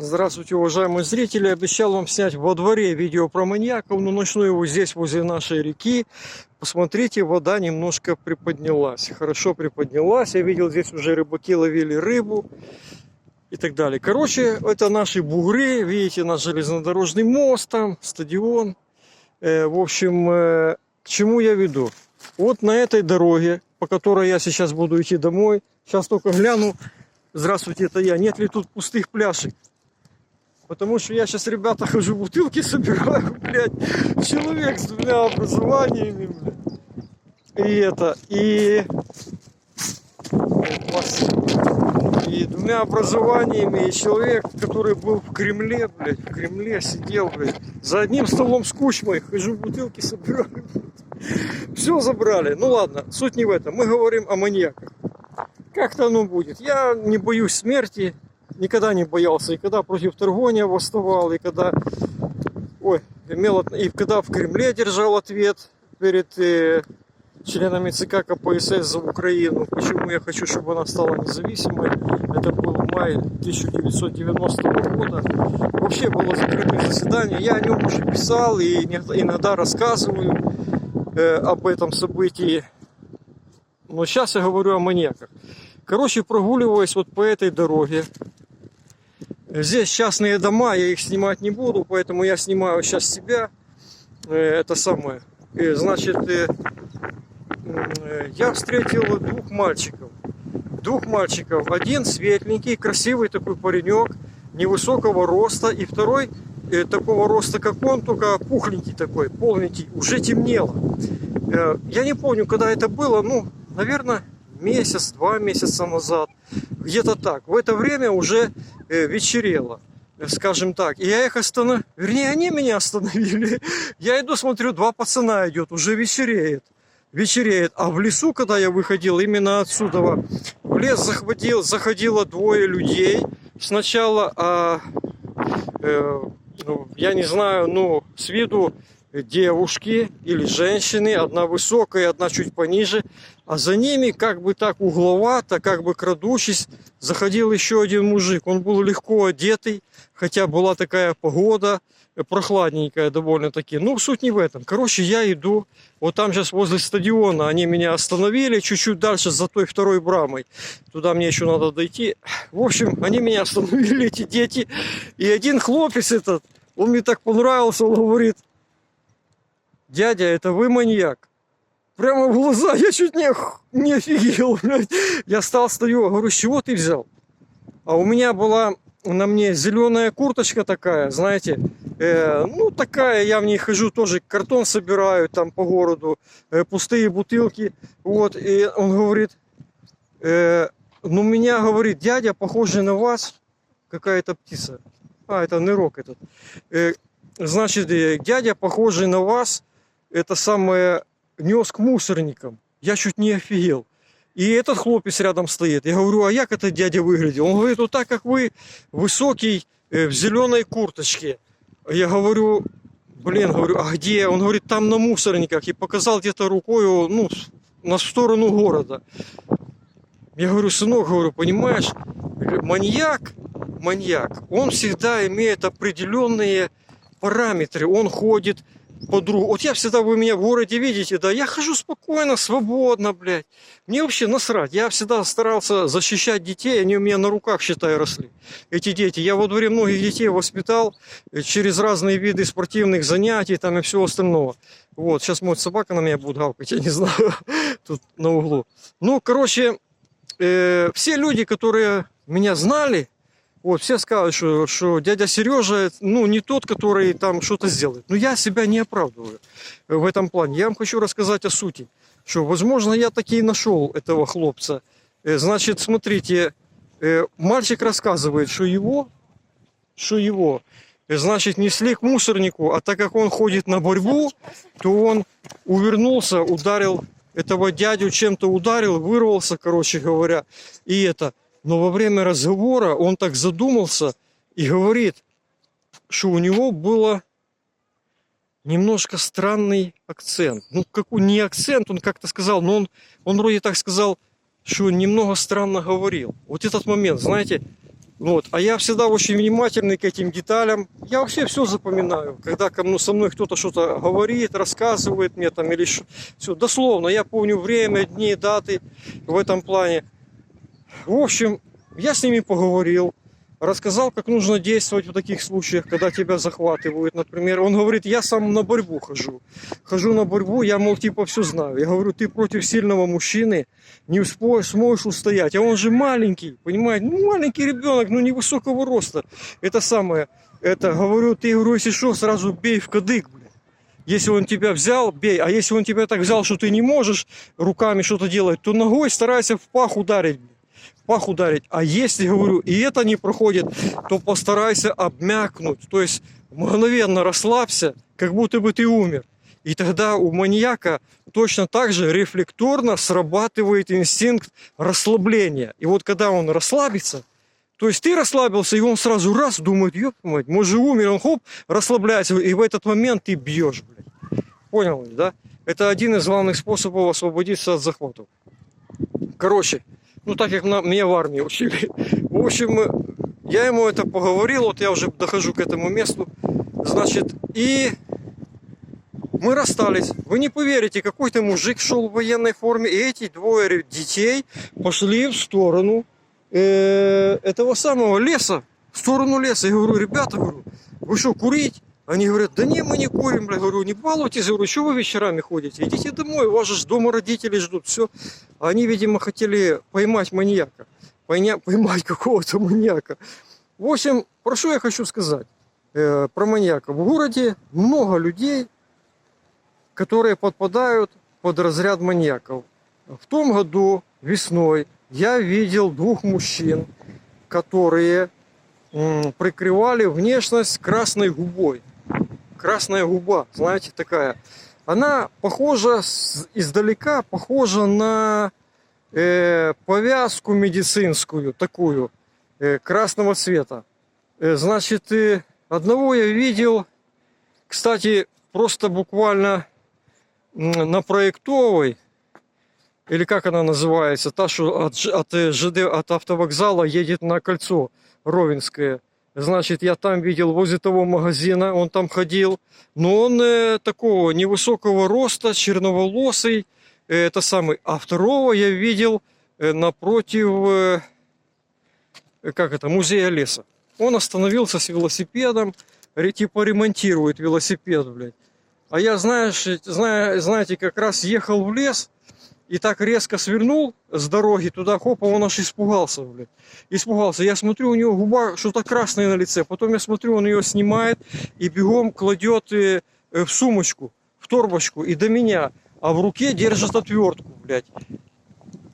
Здравствуйте, уважаемые зрители. Обещал вам снять во дворе видео про маньяков, но начну его здесь, возле нашей реки. Посмотрите, вода немножко приподнялась. Хорошо приподнялась. Я видел, здесь уже рыбаки ловили рыбу и так далее. Короче, это наши бугры. Видите, наш железнодорожный мост там, стадион. Э, в общем, э, к чему я веду? Вот на этой дороге, по которой я сейчас буду идти домой, сейчас только гляну, здравствуйте, это я, нет ли тут пустых пляшек? Потому что я сейчас, ребята, хожу, бутылки собираю, блядь, человек с двумя образованиями, блядь. И это, и... И двумя образованиями, и человек, который был в Кремле, блядь, в Кремле сидел, блядь, за одним столом с кучмой, хожу, бутылки собираю, все забрали. Ну ладно, суть не в этом. Мы говорим о маньяках. Как-то оно будет. Я не боюсь смерти, никогда не боялся. И когда против Торгония восставал, и когда, ой, имел, и когда в Кремле держал ответ перед э, членами ЦК КПСС за Украину, почему я хочу, чтобы она стала независимой. Это был май 1990 года. Вообще было закрытое заседание. Я о нем уже писал и иногда рассказываю э, об этом событии. Но сейчас я говорю о маньяках. Короче, прогуливаясь вот по этой дороге, Здесь частные дома, я их снимать не буду, поэтому я снимаю сейчас себя. Э, Это самое. Значит, э, э, я встретил двух мальчиков. Двух мальчиков. Один светленький, красивый такой паренек, невысокого роста. И второй такого роста, как он, только пухленький такой, полненький. Уже темнело. Я не помню, когда это было. Ну, наверное, месяц, два месяца назад. Где-то так. В это время уже э, вечерело, э, скажем так. И я их остановил, вернее, они меня остановили. Я иду, смотрю, два пацана идет, уже вечереет. Вечереет. А в лесу, когда я выходил, именно отсюда, в лес захватил, заходило двое людей. Сначала, а, э, ну, я не знаю, ну, с виду девушки или женщины, одна высокая, одна чуть пониже, а за ними как бы так угловато, как бы крадучись, заходил еще один мужик. Он был легко одетый, хотя была такая погода, э, прохладненькая довольно-таки. Ну, суть не в этом. Короче, я иду, вот там сейчас возле стадиона они меня остановили, чуть-чуть дальше за той второй брамой. Туда мне еще надо дойти. В общем, они меня остановили, эти дети. И один хлопец этот, он мне так понравился, он говорит, дядя, это вы маньяк. Прямо в глаза, я чуть не, не офигел, блядь. Я стал, стою, говорю, с чего ты взял? А у меня была на мне зеленая курточка такая, знаете, э, ну такая, я в ней хожу тоже, картон собираю там по городу, э, пустые бутылки, вот, и он говорит, э, ну меня, говорит, дядя, похожий на вас, какая-то птица, а, это нырок этот, Э, значит, э, дядя, похожий на вас, это самое, нес к мусорникам, я чуть не офигел. И этот хлопец рядом стоит. Я говорю, а як этот дядя выглядел? Он говорит, вот так как вы, высокий, э, в зеленой курточке. Я говорю, блин, говорю, а где? Он говорит, там на мусорниках. И показал где-то рукой, ну, на сторону города. Я говорю, сынок, говорю, понимаешь, маньяк, маньяк, он всегда имеет определенные параметры. Он ходит по другу. Вот я всегда, вы меня в городе видите, да, я хожу спокойно, свободно, блядь. Мне вообще насрать. Я всегда старался защищать детей, они у меня на руках, считай, росли. Эти дети. Я во дворе многих детей воспитал э, через разные виды спортивных занятий там и всего остального. Вот, сейчас моя собака на меня будет гавкать, я не знаю, тут на углу. Ну, короче, э, все люди, которые меня знали, вот, все сказали, что, что дядя Сережа, ну, не тот, который там что-то сделает. Но я себя не оправдываю в этом плане. Я вам хочу рассказать о сути. Что, возможно, я таки и нашел этого хлопца. Э, Значит, смотрите, э, мальчик рассказывает, что его, что его, э, значит, несли к мусорнику, а так как он ходит на борьбу, то он увернулся, ударил этого дядю чем-то ударил, вырвался, короче говоря, и это. Но во время разговора он так задумался и говорит, что у него было немножко странный акцент. Ну, какой не акцент, он как-то сказал, но он, он вроде так сказал, что немного странно говорил. Вот этот момент, знаете, Вот. А я всегда очень внимательный к этим деталям. Я вообще все запоминаю. Когда ко мне, со мной кто-то что-то говорит, рассказывает мне там или все. Дословно, я помню время, дни, даты в этом плане. В общем, я с ними поговорил, рассказал, как нужно действовать в таких случаях, когда тебя захватывают. Например, он говорит, я сам на борьбу хожу. Хожу на борьбу, я, мол, типа все знаю. Я говорю, ты против сильного мужчины не сможешь устоять. А он же маленький, понимаете? Ну, маленький ребенок, ну, невысокого роста. Это самое, это, говорю, ты, говорю, если что, сразу бей в кадык. Если он тебя взял, бей. А если он тебя так взял, что ты не можешь руками что-то делать, то ногой старайся в пах ударить, блядь пах ударить. А если, говорю, и это не проходит, то постарайся обмякнуть. То есть мгновенно расслабься, как будто бы ты умер. И тогда у маньяка точно так же рефлекторно срабатывает инстинкт расслабления. И вот когда он расслабится, то есть ты расслабился, и он сразу раз думает, ёб мать, может умер, он хоп, расслабляется, и в этот момент ты бьешь, блядь. Понял, да? Это один из главных способов освободиться от захватов. Короче, ну так как на, меня в армии учили. В общем, я ему это поговорил, вот я уже дохожу к этому месту. Значит, и мы расстались. Вы не поверите, какой-то мужик шел в военной форме, и эти двое детей пошли в сторону э, этого самого леса, в сторону леса. Я говорю, ребята, говорю, вы что, курить? Они говорят, да не, мы не курим, бля, говорю, не балуйтесь, говорю, что вы вечерами ходите? Идите домой, у вас же дома родители ждут, все. Они, видимо, хотели поймать маньяка, поймать какого-то маньяка. В общем, про что я хочу сказать э, про маньяка. В городе много людей, которые подпадают под разряд маньяков. В том году весной я видел двух мужчин, которые прикрывали внешность красной губой. Красная губа, знаете, такая. Она похожа издалека, похожа на э, повязку медицинскую, такую, э, красного цвета. Э, значит, э, одного я видел, кстати, просто буквально на проектовой, или как она называется, та, что от, от э, ЖД, от автовокзала едет на кольцо Ровенское. Значит, я там видел возле того магазина, он там ходил. Но он э, такого невысокого роста, черноволосый, э, это самый. А второго я видел э, напротив, э, как это, музея леса. Он остановился с велосипедом, типа ремонтирует велосипед, блядь. А я, знаешь, зная, знаете, как раз ехал в лес и так резко свернул с дороги туда, хоп, он аж испугался, блядь. Испугался. Я смотрю, у него губа что-то красное на лице. Потом я смотрю, он ее снимает и бегом кладет э, э, в сумочку, в торбочку и до меня. А в руке держит отвертку, блядь.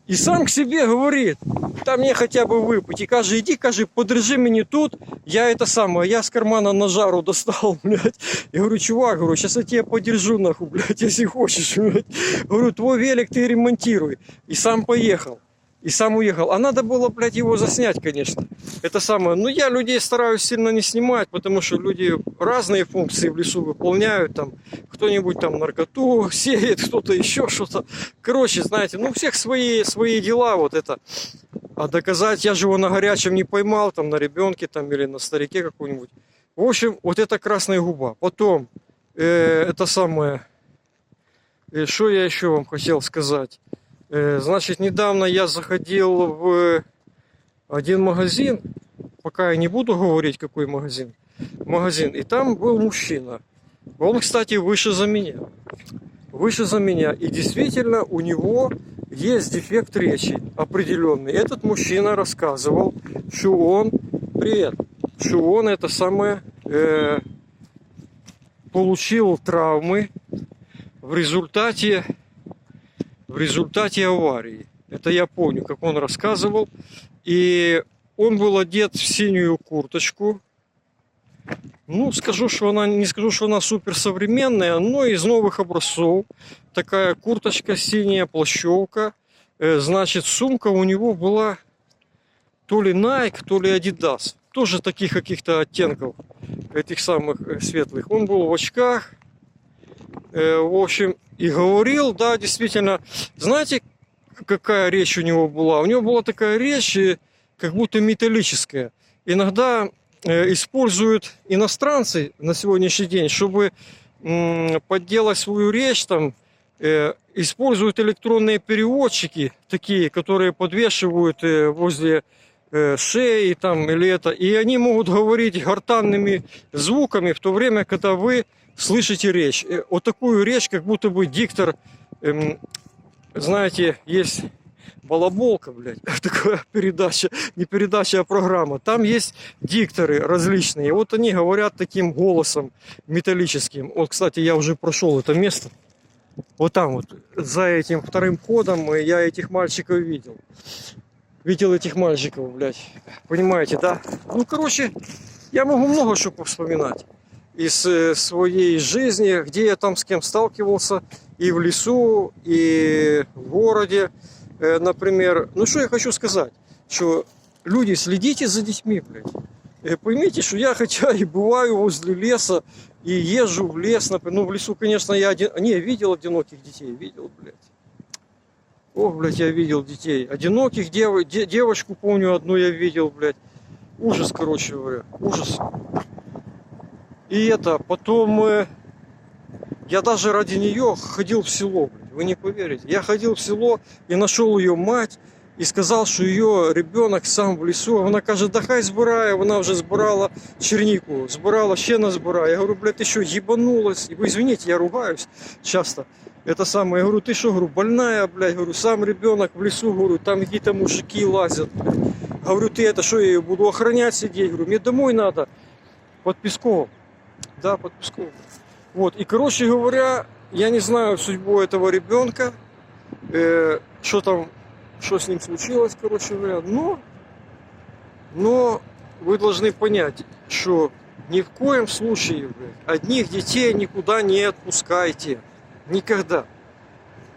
И сам к себе говорит, там мне хотя бы выпить. И каже, иди, каже, подержи мне тут. Я это самое, я с кармана на жару достал, блядь. Я говорю, чувак, говорю, сейчас я тебя подержу, нахуй, блядь, если хочешь, блядь. Говорю, твой велик ты ремонтируй. И сам поехал. И сам уехал. А надо было, блядь, его заснять, конечно. Это самое. Но я людей стараюсь сильно не снимать, потому что люди разные функции в лесу выполняют. Там кто-нибудь там наркоту сеет, кто-то еще что-то. Короче, знаете, ну у всех свои, свои дела, вот это. А доказать, я же его на горячем не поймал, там на ребенке там или на старике каком-нибудь. В общем, вот это красная губа. Потом, э, это самое, э, что я еще вам хотел сказать. Э, значит, недавно я заходил в один магазин, пока я не буду говорить, какой магазин, магазин, и там был мужчина. Он, кстати, выше за меня. Выше за меня. И действительно, у него есть дефект речи определенный. Этот мужчина рассказывал, что он, привет, что он это самое, э, получил травмы в результате, в результате аварии. Это я помню, как он рассказывал. И он был одет в синюю курточку. Ну, скажу, что она, не скажу, что она суперсовременная, но из новых образцов. Такая курточка синяя, плащевка. Э, Значит, сумка у него была то ли Nike, то ли Adidas. Тоже таких каких-то оттенков, этих самых э, светлых. Он был в очках. Э, В общем, и говорил, да, действительно. Знаете, какая речь у него была? У него была такая речь, как будто металлическая. иногда э, используют иностранцы на сегодняшний день, чтобы подделать свою речь, там, э, используют электронные переводчики, такие, которые подвешивают э, возле шеи там, или это, и они могут говорить гортанными звуками в то время, когда вы слышите речь. Э, Вот такую речь, как будто бы диктор, эм, знаете, есть балаболка, блядь, такая передача, не передача, а программа. Там есть дикторы различные. Вот они говорят таким голосом металлическим. Вот, кстати, я уже прошел это место. Вот там вот, за этим вторым кодом э, я этих мальчиков видел. Видел этих мальчиков, блядь. Понимаете, да? Ну, короче, я могу много что повспоминать из э, своей жизни, где я там с кем сталкивался, и в лесу, и в городе, Э, например. Ну, что я хочу сказать, что люди, следите за детьми, блядь. Э, Поймите, что я хотя и бываю возле леса, и езжу в лес, например. Ну, в лесу, конечно, я один... Не, видел одиноких детей, видел, блядь. Ох, блядь, я видел детей. Одиноких дев... де- девочку, помню, одну я видел, блядь. Ужас, короче говоря, ужас. И это, потом э, я даже ради нее ходил в село, блядь, вы не поверите. Я ходил в село и нашел ее мать и сказал, що ее ребенок сам в лісу. Вона каже, да хай збирає, вона вже збирала черніку, збирала, ще не збирає. Я говорю, блядь, ти що, їбанулась? И вы извините, я ругаюсь часто. Это самое, я говорю, ты что, говорю, больная, блядь, говорю, сам ребенок в лесу, говорю, там какие-то мужики лазят. блядь. Говорю, ты это что, я ее буду охранять сидеть? Говорю, мне домой надо, под Песковом. Да, под. Вот, и, короче говоря, я не знаю судьбу этого ребенка, э, что там, что с ним случилось, короче говоря, но, но вы должны понять, что ни в коем случае блядь, одних детей никуда не отпускайте. Никогда.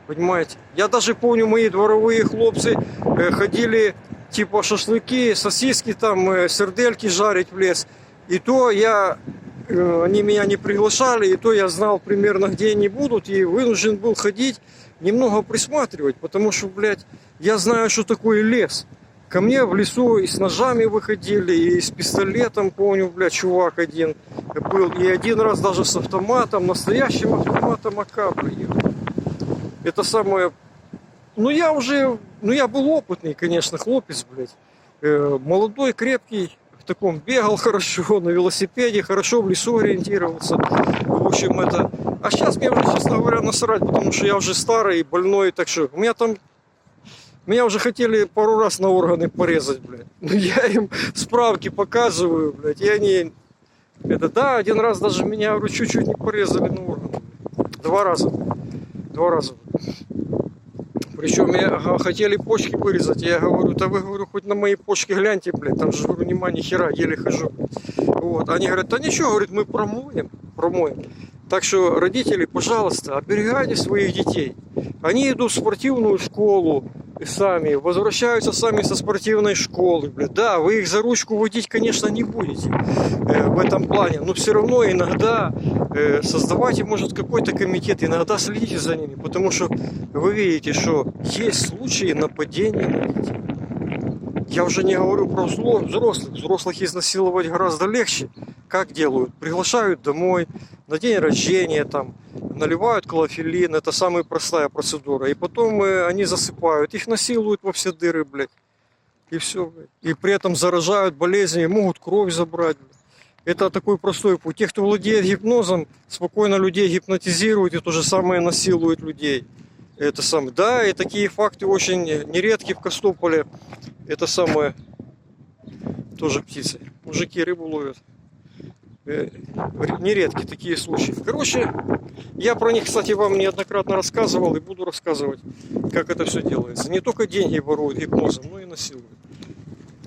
Понимаете? Я даже помню, мои дворовые хлопцы э, ходили типа шашлыки, сосиски там, э, сердельки жарить в лес. И то я, они меня не приглашали, и то я знал примерно, где они будут, и вынужден был ходить, немного присматривать, потому что, блядь, я знаю, что такое лес. Ко мне в лесу и с ножами выходили, и с пистолетом, помню, блядь, чувак один был. И один раз даже с автоматом, настоящим автоматом АК, блядь. Это самое... Ну, я уже... Ну, я был опытный, конечно, хлопец, блядь. Э, молодой, крепкий, таком бегал хорошо, на велосипеде, хорошо в лесу ориентировался. В общем, это... А сейчас мне уже, честно говоря, насрать, потому что я уже старый и больной, так что у меня там меня уже хотели пару раз на органы порезать, блядь. Ну, я им справки показываю, блядь, и они... Это, да, один раз даже меня, чуть-чуть не порезали на органы. Два раза. Два раза. Причем я хотели почки вырезать. Я говорю, да вы, говорю, хоть на мои почки гляньте, блядь. Там же, говорю, нема ни хера, еле хожу. Вот. Они говорят, да ничего, говорит, мы промоем, промоем. Так что, родители, пожалуйста, оберегайте своих детей. Они идут в спортивную школу сами, возвращаются сами со спортивной школы. Блядь. Да, вы их за ручку водить, конечно, не будете э, в этом плане, но все равно иногда создавайте, может, какой-то комитет, иногда следите за ними, потому что вы видите, что есть случаи нападения на детей. Я уже не говорю про взрослых. Взрослых изнасиловать гораздо легче. Как делают? Приглашают домой на день рождения, там, наливают клофелин. Это самая простая процедура. И потом э, они засыпают. Их насилуют во все дыры, блядь. И все. И при этом заражают болезнями, могут кровь забрать. блядь. Это такой простой путь. Те, кто владеет гипнозом, спокойно людей гипнотизируют и то же самое насилуют людей. Это самое. Да, и такие факты очень нередки в Костополе. Это самое тоже птицы. Мужики рыбу ловят. Э, Нередки такие случаи. Короче, я про них, кстати, вам неоднократно рассказывал и буду рассказывать, как это все делается. Не только деньги воруют гипнозом, но и насилуют.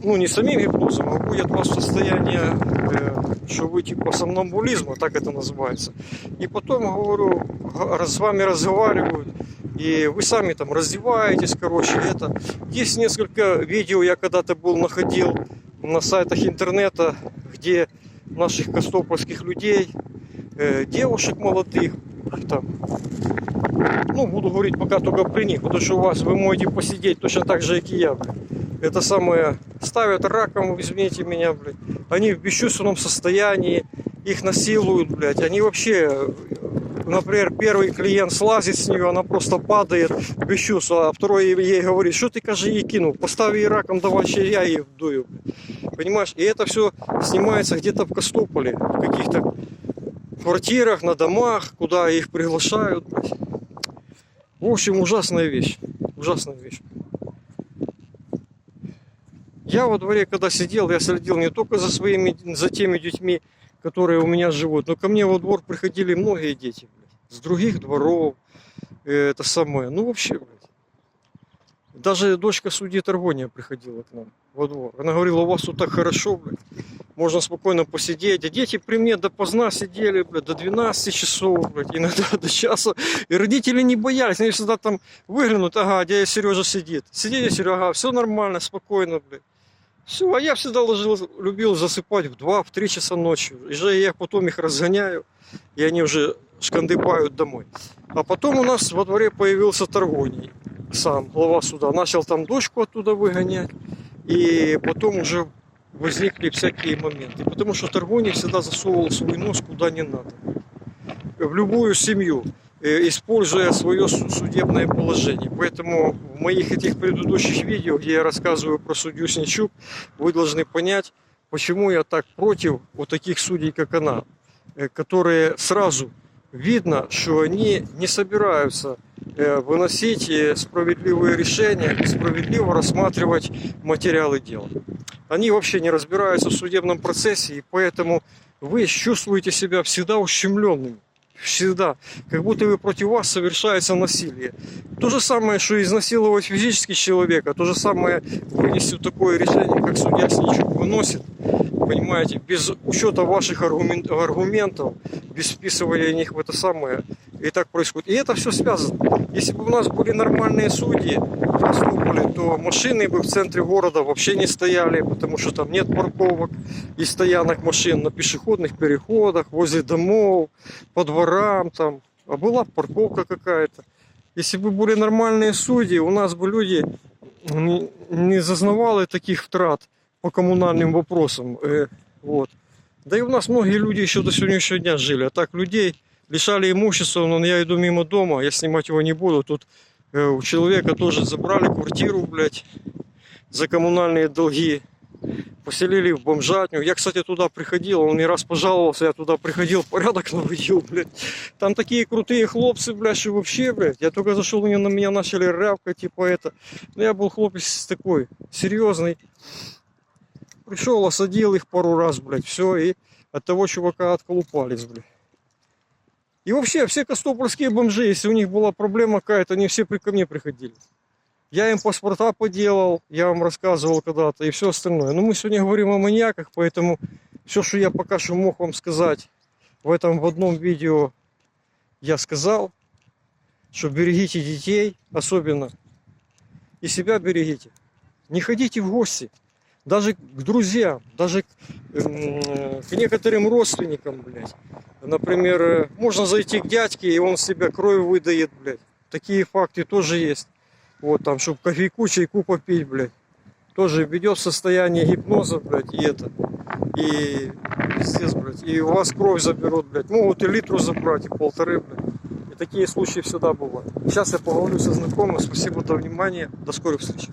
Ну, не самим гипнозом, а вводят вас в состояние, э, что вы типа сомнамбулизма, так это называется. И потом, говорю, с вами разговаривают, и вы сами там раздеваетесь, короче, это. Есть несколько видео, я когда-то был, находил на сайтах интернета, где наших костопольских людей, э, девушек молодых, там, ну, буду говорить пока только при них, потому что у вас вы можете посидеть точно так же, как и я. это самое, ставят раком, извините меня, блядь. Они в бесчувственном состоянии, их насилуют, блядь. Они вообще, например, первый клиент слазит с нее, она просто падает без чувств, а второй ей говорит, что ты, каже, ей кинул, поставь ей раком, давай ще я ей вдую. Понимаешь? И это все снимается где-то в Костополе, в каких-то квартирах, на домах, куда их приглашают. В общем, ужасная вещь. Ужасная вещь. Я во дворе, когда сидел, я следил не только за своими, за теми детьми, которые у меня живут, но ко мне во двор приходили многие дети, блядь, с других дворов, э, это самое, ну вообще, блядь. Даже дочка судьи Таргония приходила к нам во двор. Она говорила, у вас тут так хорошо, блядь, можно спокойно посидеть. А дети при мне допоздна сидели, блядь, до 12 часов, блядь, иногда до часа. И родители не боялись, они всегда там выглянут, ага, дядя Сережа сидит. Сидели, Серега, ага, все нормально, спокойно, блядь. Все, а я всегда ложил, любил засыпать в 2-3 часа ночи. И же я потом их разгоняю, и они уже шкандыбают домой. А потом у нас во дворе появился торгоний сам, глава суда. Начал там дочку оттуда выгонять. И потом уже возникли всякие моменты. Потому что торгоний всегда засовывал свой нос куда не надо. В любую семью, используя свое су- судебное положение. Поэтому в моих этих предыдущих видео, где я рассказываю про судью Сничук, вы должны понять, почему я так против вот таких судей, как она, э, которые сразу видно, что они не собираются э, выносить э, справедливые решения, справедливо рассматривать материалы дела. Они вообще не разбираются в судебном процессе, и поэтому вы чувствуете себя всегда ущемленными. Всегда. Как будто вы против вас совершается насилие. То же самое, что изнасиловать физически человека, то же самое вынести такое решение, как судья Сничук выносит, понимаете, без учета ваших аргумен- аргументов, без вписывания них в это самое. И так происходит. И это все связано. Если бы у нас были нормальные судьи в Костополе, то машины бы в центре города вообще не стояли, потому что там нет парковок и стоянок машин на пешеходных переходах, возле домов, по дворам там. А была парковка какая-то. Если бы были нормальные судьи, у нас бы люди не- зазнавали таких втрат по коммунальным вопросам. Э, вот. Да и у нас многие люди еще до сегодняшнего дня жили. А так людей лишали имущества, но я иду мимо дома, я снимать его не буду. Тут э, у человека тоже забрали квартиру, блядь, за коммунальные долги. Поселили в бомжатню. Я, кстати, туда приходил, он не раз пожаловался, я туда приходил, порядок наводил, блядь. Там такие крутые хлопцы, блядь, что вообще, блядь. Я только зашел, они на меня начали рявкать, типа это. Но я был хлопец такой, серьезный. Пришел, осадил их пару раз, блядь, все, и от того чувака отколупались, блядь. И вообще, все костопольские бомжи, если у них была проблема какая-то, они все при ко мне приходили. Я им паспорта поделал, я вам рассказывал когда-то, и все остальное. Но мы сегодня говорим о маньяках, поэтому все, что я пока что мог вам сказать в этом в одном видео, я сказал, что берегите детей, особенно, и себя берегите. Не ходите в гости, даже к друзьям, даже к, м, к некоторым родственникам, блядь. Например, э, можно зайти к дядьке, и он себя кровь выдает, блядь. Такие факты тоже есть. Вот там, чтобы кофейку, чайку попить, блядь. Тоже ведет в состояние гипноза, блядь, и это. И пиздец, блядь. И у вас кровь заберут, блядь. Могут и литру забрать, и полторы, блядь. И такие случаи всегда бывают. Сейчас я поговорю со знакомым. Спасибо за внимание. До скорых встреч.